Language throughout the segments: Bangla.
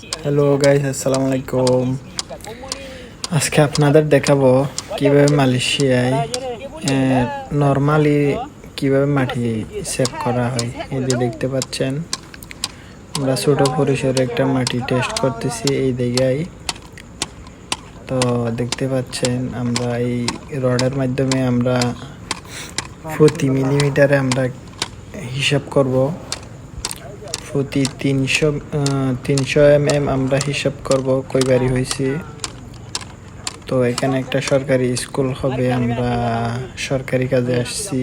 হ্যালো গাইস আসসালামু আলাইকুম আজকে আপনাদের দেখাবো কীভাবে মালয়েশিয়ায় নর্মালি কীভাবে মাটি সেভ করা হয়। এই যে দেখতে পাচ্ছেন, আমরা ছোট পরিসরে একটা মাটি টেস্ট করতেছি এই জায়গায়। তো দেখতে পাচ্ছেন, আমরা এই রডের মাধ্যমে আমরা প্রতি মিলিমিটারে আমরা হিসাব করব। প্রতি তিনশো তিনশো এম এম আমরা হিসাব করব কইবারই হয়েছি তো এখানে একটা সরকারি স্কুল হবে, আমরা সরকারি কাজে আসছি।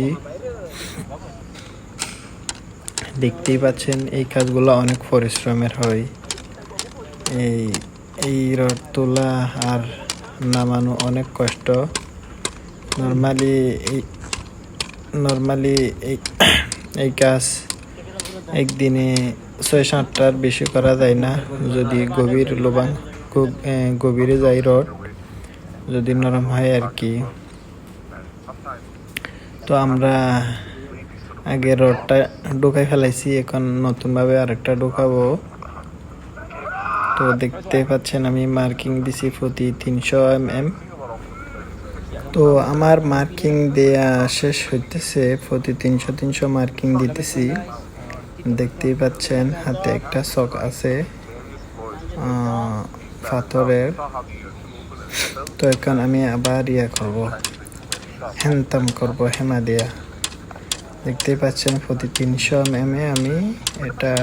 দেখতেই পাচ্ছেন, এই কাজগুলো অনেক পরিশ্রমের হয়। এই এই রড তোলা আর নামানো অনেক কষ্ট। নর্মালি নর্মালি এই এই কাজ একদিনে ছয় সাতটার বেশি করা যায় না। যদি গভীর লোবাং, খুব গভীরে যায় রড, যদি নরম হয় আর কি। তো আমরা আগে রডটা ঢুকাই ফেলাইছি, এখন নতুনভাবে আরেকটা ঢুকাবো। তো দেখতে পাচ্ছেন আমি মার্কিং দিছি প্রতি তিনশো এম এম তো আমার মার্কিং দেয়া শেষ হইতেছে, প্রতি তিনশো তিনশো মার্কিং দিতেছি। দেখতেই পাচ্ছেন, হাতে একটা চক আছে পাথরের। তো এখন আমি আবার ইয়া করব হ্যান্তাম করব, হেমা দিয়া। দেখতেই পাচ্ছেন, প্রতি তিনশো এম এ আমি এটা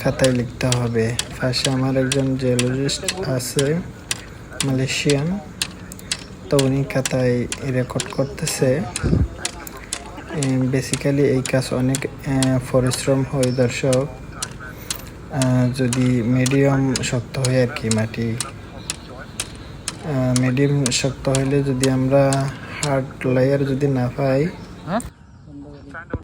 খাতায় লিখতে হবে। পাশে আমার একজন জিওলজিস্ট আছে মালয়েশিয়ান তো উনি খাতায় রেকর্ড করতেছে। বেসিক্যালি এই কাজ অনেক পরিশ্রম হয় দর্শক। যদি মিডিয়াম শক্ত হয় আর কি মাটি। মিডিয়াম শক্ত হইলে যদি আমরা হার্ড লেয়ার যদি না পাই